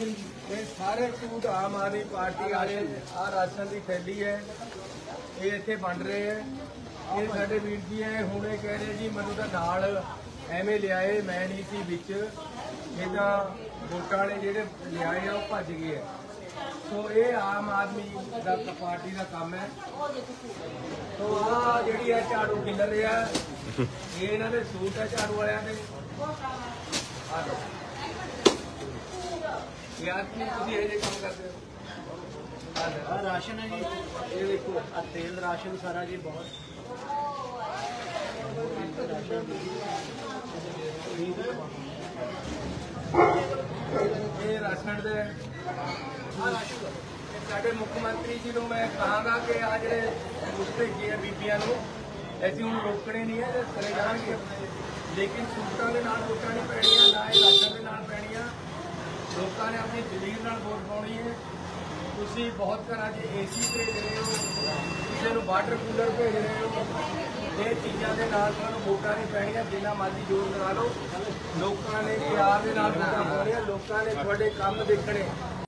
ਇਹ ਸਾਰੇ suit Aam Aadmi party ਵਾਲੇ ਆ ਰਾਸ਼ਨ ਦੀ ਥੈਲੀ ਹੈ, ਇਹ ਇੱਥੇ ਵੰਡ ਰਹੇ ਹੈ। ਇਹ ਸਾਡੇ ਵੀਰ ਜੀ ਹੈ, ਹੁਣ ਇਹ ਕਹਿ ਰਹੇ ਜੀ, ਮੈਨੂੰ ਤਾਂ ਨਾਲ ਐਵੇਂ ਲਿਆਏ, ਮੈਂ ਨਹੀਂ ਸੀ ਵਿੱਚ। ਇਹ ਵੋਟਾਂ ਵਾਲੇ ਜਿਹੜੇ ਲਿਆਏ ਆ, ਉਹ ਭੱਜ ਗਏ ਆ ਸੋ ਇਹ ਆਮ ਆਦਮੀ ਦਾ ਪਾਰਟੀ ਦਾ ਕੰਮ ਹੈ। ਸੋ ਆ ਜਿਹੜੀ ਹੈ ਝਾੜੂ ਕਿੱਲਰ ਆ ਇਹ ਇਹਨਾਂ ਦੇ ਸੂਟ ਹੈ ਝਾੜੂ ਵਾਲਿਆਂ ਦੇ ਆ ਲਓ ਯਾਰ ਕੀ ਤੁਸੀਂ ਇਹ ਜਿਹੇ ਕੰਮ ਕਰਦੇ ਹੋ? ਆ ਰਾਸ਼ਨ ਹੈ ਜੀ। ਇਹ ਦੇਖੋ ਆ ਤੇਲ ਰਾਸ਼ਨ ਸਾਰਾ ਜੀ ਬਹੁਤ। ਇਹ ਰਾਸ਼ਨ ਦੇ। ਆ ਰਾਸ਼ਨ ਇਹ ਸਾਡੇ ਮੁੱਖ ਮੰਤਰੀ ਜੀ ਨੂੰ ਮੈਂ ਕਹਾਂਗਾ ਕਿ ਆ ਜਿਹੜੇ ਭੇਜੇ ਆ ਬੀਬੀਆਂ ਨੂੰ ਅਸੀਂ ਹੁਣ ਰੋਕਣੇ ਨਹੀਂ ਹੈ ਤੇ ਕਰੇ ਜਾਣਗੇ। ਲੇਕਿਨ ਸੂਟਾਂ ਦੇ ਨਾਲ ਨਹੀਂ ਪੈਣੀਆਂ ਨਾ ਇਹ ਰਾਸ਼ਨ ਦੇ ਨਾਲ ਪੈਣੀਆਂ ਲੋਕਾਂ ਨੇ ਆਪਣੀ ਦਲੀਲ ਨਾਲ ਵੋਟ ਪਾਉਣੀ ਹੈ। ਤੁਸੀਂ ਬਹੁਤ ਘਰਾਂ 'ਚ ਏਸੀ ਭੇਜ ਰਹੇ ਹੋ, ਕਿਸੇ ਨੂੰ ਵਾਟਰ ਕੂਲਰ ਭੇਜ ਰਹੇ ਹੋ। ਇਹ ਚੀਜ਼ਾਂ ਦੇ ਨਾਲ ਤੁਹਾਨੂੰ ਵੋਟਾਂ ਨਹੀਂ ਪੈਣੀਆਂ, ਜਿੰਨਾ ਮਰਜ਼ੀ ਜ਼ੋਰ ਲਗਾ ਲਓ। ਲੋਕਾਂ ਨੇ ਪਿਆਰ ਦੇ ਨਾਲ ਵੋਟਾਂ ਪਾਉਣੀਆਂ, ਲੋਕਾਂ ਨੇ ਤੁਹਾਡੇ ਕੰਮ ਦੇਖਣੇ।